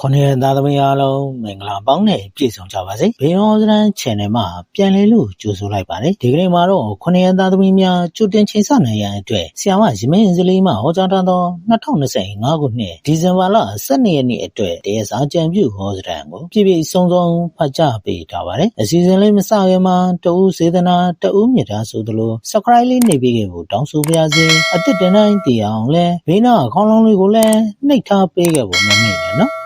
ခုနှစ်ရက်သားသမီးအားလုံးမင်္ဂလာပေါင်းနဲ့ပြည့်စုံကြပါစေ။ဘေယောစရန် channel မှာပြန်လည်လို့ကြိုဆိုလိုက်ပါတယ်။ဒီကနေ့မှာတော့ခုနှစ်ရက်သားသမီးများကြိုတင်ချိန်ဆနိုင်ရန်အတွက်ဆီယမရမင်းအင်စလီမှဟောကြားထားသော2025ခုနှစ်ဒီဇင်ဘာလ12ရက်နေ့အတွက်တရားစာကြံပြုဟောစရန်ကိုပြည့်ပြည့်စုံစုံဖတ်ကြားပေးထားပါတယ်။အစီအစဉ်လေးမစခင်မှာတဦးစေတနာတဦးမြတ်တာဆိုသလို subscribe လေးနေပေးခဲ့ဖို့တောင်းဆိုပါရစေ။အစ်စ်တင်တိုင်းတည်အောင်လဲဘေးနာအခေါင်းလုံးလေးကိုလည်းနှိပ်ထားပေးခဲ့ဖို့မမေ့နဲ့နော်။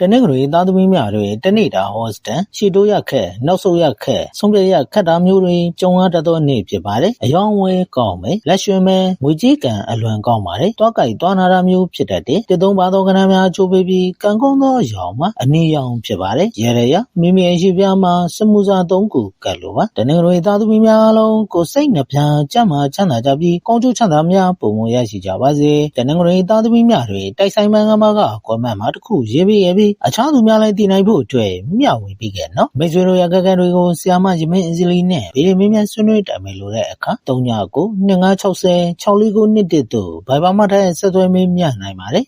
တနင်္ဂနွေသားသမီးများတွေတနေ့တာဟောစတန်ရှီတိုးရခက်နောက်ဆုတ်ရခက်ဆုံးဖြတ်ရခက်တာမျိုးတွေကြုံရတတ်သောနေ့ဖြစ်ပါတယ်အယောင်ဝဲကောင်းမယ်လက်ရွှင်မဲငွေကြီးကံအလွန်ကောင်းပါတယ်တွားကြိုက်တွားနာတာမျိုးဖြစ်တတ်တယ်တသုံးပါသောကဏ္ဍများချိုးပေးပြီးကံကောင်းသောအယောင်မှာအနည်းရောင်ဖြစ်ပါတယ်ရရရမိမိအရှိပြမှာစမှုစာသုံးခုကတ်လိုပါတနင်္ဂနွေသားသမီးများအလုံးကိုစိတ်နှပြကြမ်းမာချမ်းသာကြပြီးကောင်းကျိုးချမ်းသာများပုံမရရှိကြပါစေတနင်္ဂနွေသားသမီးများတွေတိုက်ဆိုင်မှန်ကမှာကကွန်မန့်မှာတစ်ခုရေးပေးရပြီးအခြားသူများလည်းတည်နိုင်ဖို့အတွက်မျှဝေပေးခဲ့နော်မိတ်ဆွေတို့ရကကတွေကိုဆီယာမရမင်းအစလီနဲ့ဗီဒီမင်းများဆွေးနွေးတိုင်ပင်လိုတဲ့အခါ39 2960 649တို့ဘိုင်ဘာမထိုင်ဆက်သွယ်မေးမြနိုင်ပါတယ်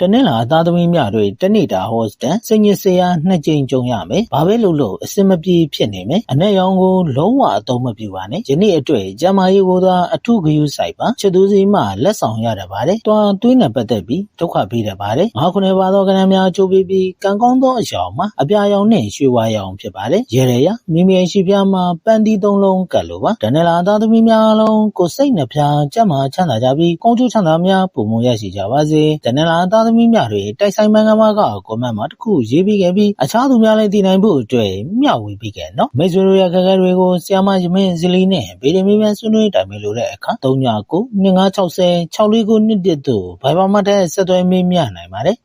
တနင်္လာသားသမီးများတွေတနေ့တာဟောစတန်စင်ညစ်စရာနှစ်ကြိမ်ကြုံရမယ်။ဘာပဲလုပ်လို့အစင်မပြေဖြစ်နေမယ်။အနဲ့ရောင်ကိုလုံးဝအသုံးမပြုပါနဲ့။ယနေ့အတွက်ကျမကြီးကိုသာအထုဂယုဆိုင်ပါချစ်သူစီမှလက်ဆောင်ရတပါတယ်။တွာသွေးနဲ့ပတ်သက်ပြီးဒုက္ခပေးတတ်ပါတယ်။ငါခုနှစ်ပါသောကဏ္ဍများချိုးပြီးပြီးကံကောင်းသောအရာမှာအပြာရောင်နဲ့ရွှေဝါရောင်ဖြစ်ပါတယ်။ရေရရမိမိရှိပြမှာပန်းတီသုံးလုံးကတ်လိုပါ။တနင်္လာသားသမီးများအလုံးကိုစိတ်နှပြကြမ်းမာချမ်းသာကြပြီးကောင်းကျိုးချမ်းသာများပုံမရရှိကြပါစေ။တနင်္လာသားသမီးများတွေတိုက်ဆိုင်မန်ကမာကကွန်မန့်မှာတစ်ခုရေးပြီးခဲ့ပြီးအခြားသူများလည်းတည်နိုင်ဖို့အတွက်မျှဝေပြီးခဲ့နော်မိတ်ဆွေတို့ရဲ့ခက်ခဲတွေကိုဆီယမရမင်းဇလီနဲ့ဗီဒီမီမန်ဆွေးနွေးတိုင်ပင်လို့တဲ့အခါ39 2960 649တို့ဘိုင်ဘာမတ်တဲ့ဆက်သွယ်မေးမြနိုင်ပါတယ်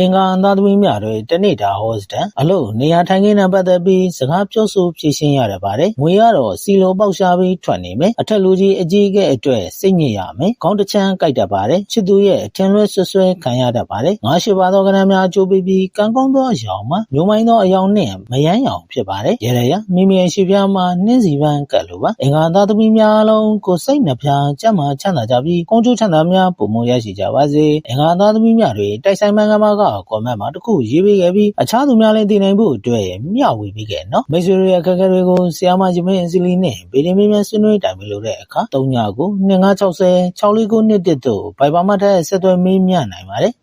အင်္ဂါသားသမီးများတွေတနေ့တာဟောစတန်အလို့နေရာထိုင်ခင်းနဲ့ပတ်သက်ပြီးစကားပြောဆိုဖြေရှင်းရရပါတယ်။ငွေကတော့စီလိုပေါက်ရှားပြီးထွက်နေမယ်။အထက်လူကြီးအကြီးကဲအတွက်စိတ်ညစ်ရမယ်။ခေါင်းတစ်ချမ်းကြိုက်တတ်ပါတယ်။ချစ်သူရဲ့ထင်လွဲဆွဆွဲခံရတတ်ပါတယ်။ငါးရှိပါသောကဏ္ဍများကြိုးပြီးပြီးကံကောင်းသောအယောင်မှာမျိုးမိုင်းသောအယောင်နဲ့မယမ်းရောင်ဖြစ်ပါတယ်။ရရရမိမိရဲ့ရှိပြားမှာနှင်းစီပန်းကတ်လိုပါ။အင်္ဂါသားသမီးများအလုံးကိုစိတ်နှပြကြမ်းမာချမ်းသာကြပြီးကောင်းကျိုးချမ်းသာများပုံမရရှိကြပါစေ။အင်္ဂါသားသမီးများတွေတိုက်ဆိုင်မှန်ကမာကကွန်မန့်မှာတစ်ခုရေးပေးခဲ့ပြီးအခြားသူများလည်းတည်နိုင်ဖို့အတွက်မျှဝေပေးခဲ့နော်မိတ်ဆွေတို့ရဲ့အခက်အခဲတွေကိုဆီယာမရမင်းအစီလီနဲ့ဗီဒီမီမြန်ဆွေးနွေးတိုင်ပင်လို့တဲ့အခါ39 2960 649တို့ဘိုင်ဘာမတ်တဲ့ဆက်သွယ်မေးမြနိုင်ပါတယ်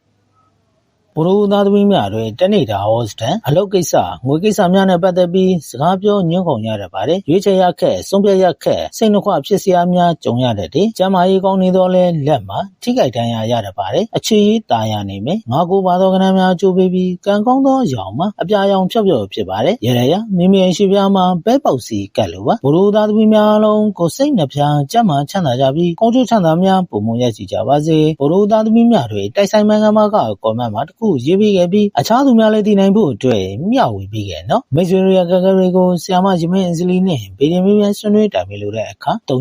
ဘိုးသားသမီးများတွေတနေ့တာဟောစတန်အလုပ်ကိစ္စငွေကိစ္စများနဲ့ပတ်သက်ပြီးစကားပြောညှို့ခုံရတတ်ပါတယ်ရွေးချယ်ရခက်ဆုံးဖြတ်ရခက်စိတ်နှခွဖြစ်စရာများကြုံရတတ်တယ်ကျမ်းမာရေးကောင်းနေတော့လဲလက်မှာထိခိုက်ဒဏ်ရာရတတ်ပါတယ်အခြေရေးတာယာနေမယ်ငါကိုပါသောကဏ္ဍများကြိုးပေးပြီးကံကောင်းသောရောင်မှာအပြာရောင်ဖြော့ဖြော့ဖြစ်ပါတယ်ရရရမိမိရှိပြားမှာပဲပေါက်စီကတ်လိုပါဘိုးသားသမီးများလုံးကိုစိတ်နှပြကျမ်းမာချမ်းသာကြပြီးကောင်းကျိုးချမ်းသာများပုံမရရှိကြပါစေဘိုးသားသမီးများတွေတိုက်ဆိုင်မှန်ကမာကကော်မန့်မှာတခုရေးပေးခဲ့ပြီးအခြားသူများလည်းတည်နိုင်ဖို့အတွက်မျှဝေပေးခဲ့နော်မိတ်ဆွေတို့ရဲ့ကကတွေကိုဆီယာမရမင်းအစလီနဲ့ဗီဒီမီမြန်ဆွေးနွေးတိုင်ပင်လို့တဲ့အခါ39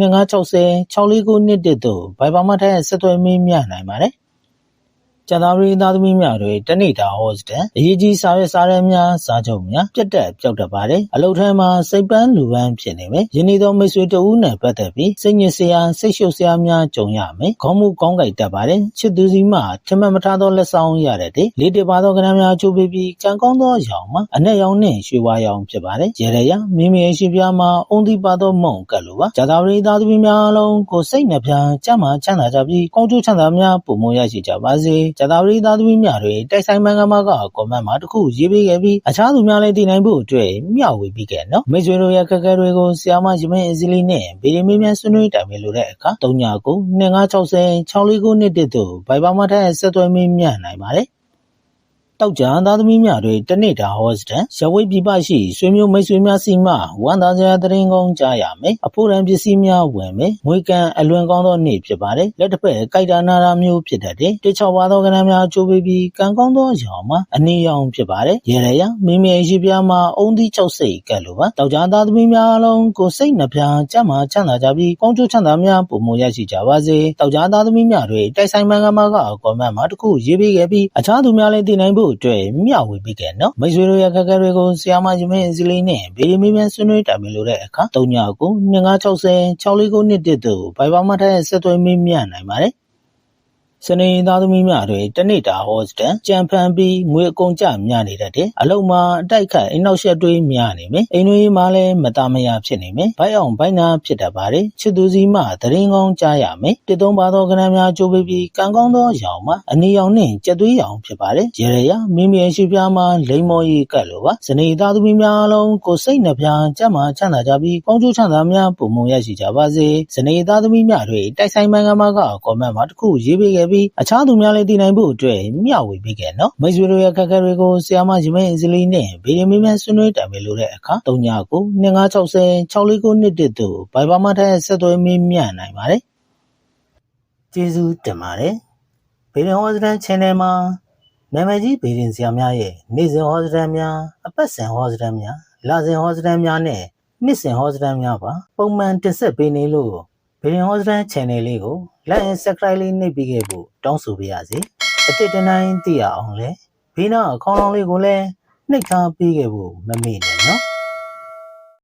2960 649တို့ဘိုင်ဘာမထိုင်ဆက်သွယ်မေးမြနိုင်ပါတယ် ကျန်သားရေးသားသမီးများတွေတနေ့တာဟောစတန်အရေးကြီးစာရွက်စာတမ်းများစာချုပ်များပြတ်တက်ပျောက်တတ်ပါတယ်အလုထဲမှာစိတ်ပန်းလူပန်းဖြစ်နေမယ်ယင်းဒီသောမိတ်ဆွေတဦးနဲ့ပတ်သက်ပြီးစိတ်ညစ်စရာစိတ်ရှုပ်စရာများကြုံရမယ်ခေါင်းမှုကောင်းကြိုက်တတ်ပါတယ်ချစ်သူစီမှထမမထားသောလက်ဆောင်ရတဲ့တဲ့လေးတပါသောကဏ္ဍများချိုးပြီးပြီးကံကောင်းသောရောင်မှာအနက်ရောင်နဲ့ရွှေဝါရောင်ဖြစ်ပါတယ်ရေရရမိမိရဲ့ရှိပြားမှာအုံသီးပါသောမုံကတ်လိုပါဂျာသာရေးသားသမီးများအလုံးကိုစိတ်နှပြကြမ်းမှချမ်းသာကြပြီးကောင်းကျိုးချမ်းသာများပုံမရရှိကြပါစေကျသာဝရီသားသမီးများတွေတိုက်ဆိုင်မန်ကမာကကွန်မန့်မှာတစ်ခုရေးပေးခဲ့ပြီးအခြားသူများလည်းတည်နိုင်ဖို့အတွက်မျှဝေပေးခဲ့နော်မိတ်ဆွေတို့ရဲ့ခက်ခဲတွေကိုဆီယာမရမင်းအစလီနဲ့ဗီဒီမီမြန်ဆွေးနွေးတိုင်ပင်လို့တဲ့အခါ39 2960 649တို့ဘိုင်ဘာမထိုင်ဆက်သွယ်မေးမြန်းနိုင်ပါတယ် တောက်ကြသားသမီးများတွေတနေ့တာဟောစတန်ရဝိပြပရှိဆွေမျိုးမိတ်ဆွေများစီမှဝန်သားစရာတရင်ကောင်းကြားရမယ်အဖို့ရန်ပစ္စည်းများဝင်မယ်ငွေကံအလွန်ကောင်းသောနေ့ဖြစ်ပါတယ်လက်တစ်ဖက်ကြိုက်တာနာတာမျိုးဖြစ်တတ်တယ်တခြားပါသောကဏ္ဍများချိုးပေးပြီးကံကောင်းသောရောင်မှာအနည်းရောင်ဖြစ်ပါတယ်ရေရရမိမိရှိပြားမှာအုံသီး၆စိတ်ကတ်လိုပါတောက်ကြသားသမီးများအလုံးကိုစိတ်နှပြကြမ်းမှချမ်းသာကြပြီးကောင်းကျိုးချမ်းသာများပုံမရရှိကြပါစေတောက်ကြသားသမီးများတွေတိုက်ဆိုင်မှန်ကမာကကွန်မန့်မှာတခုရေးပေးခဲ့ပြီးအခြားသူများလည်းတည်နိုင်ဖို့အတွက်မျှဝေပေးခဲ့နော်မိတ်ဆွေတို့ရဲ့ခက်ခဲတွေကိုဆီယာမရမင်းစလီနဲ့ဗီဒီမီမြန်ဆွေးနွေးတိုင်ပင်လို့တဲ့အခါ39 2960 649တို့ဘိုင်ဘာမထိုင်ဆက်သွယ်မေးမြန်းနိုင်ပါတယ် စနေသားသမီးများတွင်တနေ့တာဟော့စတန်ကြံဖန်ပြီးငွေအကုန်ကျများနေတတ်တယ်။အလုံမှာအတိုက်ခိုက်အိမ်နောက်ဆက်တွဲများနေမယ်။အိမ်တွင်းမှာလည်းမတာမယာဖြစ်နေမယ်။ဘိုက်အောင်ဘိုက်နာဖြစ်တတ်ပါတယ်။ချစ်သူစီမှသတင်းကောင်းကြားရမယ်။တစ်သုံးပါသောကဏ္ဍများကြိုးပေးပြီးကံကောင်းသောရောင်မှာအနီရောင်နှင့်ကြက်သွေးရောင်ဖြစ်ပါတယ်။ရေရရမင်းမြန်ရှိပြားမှာလိမ္မော်ရီကတ်လိုပါ။စနေသားသမီးများလုံးကိုစိတ်နှပြကြမ်းမှချမ်းသာကြပြီးကောင်းကျိုးချမ်းသာများပုံမရရှိကြပါစေ။စနေသားသမီးများတွင်တိုက်ဆိုင်မှန်ကန်မှာကကွန်မန့်မှာတစ်ခုရေးပေးခဲ့ပြီးအခြားသူများလည်းတည်နိုင်ဖို့အတွက်မျှဝေပေးခဲ့နော်မိတ်ဆွေတို့ရဲ့ခက်ခဲတွေကိုဆီယာမရမင်းအင်စလီနဲ့ဗီဒီယိုမင်းများဆွေးနွေးတိုင်ပင်လို့တဲ့အခါ39 2560 649နှစ်တစ်တို့ဘိုင်ဘာမထက်ဆက်သွယ်မင်းမြတ်နိုင်ပါတယ်ကျေးဇူးတင်ပါတယ်ဗီဒီယိုဟောစတန် channel မှာနာမည်ကြီးဗီဒီယိုဆရာများရဲ့နေ့စဉ်ဟောစတန်များအပတ်စဉ်ဟောစတန်များလစဉ်ဟောစတန်များနဲ့နှစ်စဉ်ဟောစတန်များပါပုံမှန်တင်ဆက်ပေးနေလို့ ဗီဒီယိုဟောစတန် channel လေးကို like and subscribe လေးနှိပ်ပေးခဲ့ဖို့တောင်းဆိုပါရစေအတစ်တနိုင်သိရအောင်လဲဘေးနားအကောင့်လေးကိုလည်းနှိပ်ထားပေးခဲ့ဖို့မမေ့နဲ့နော်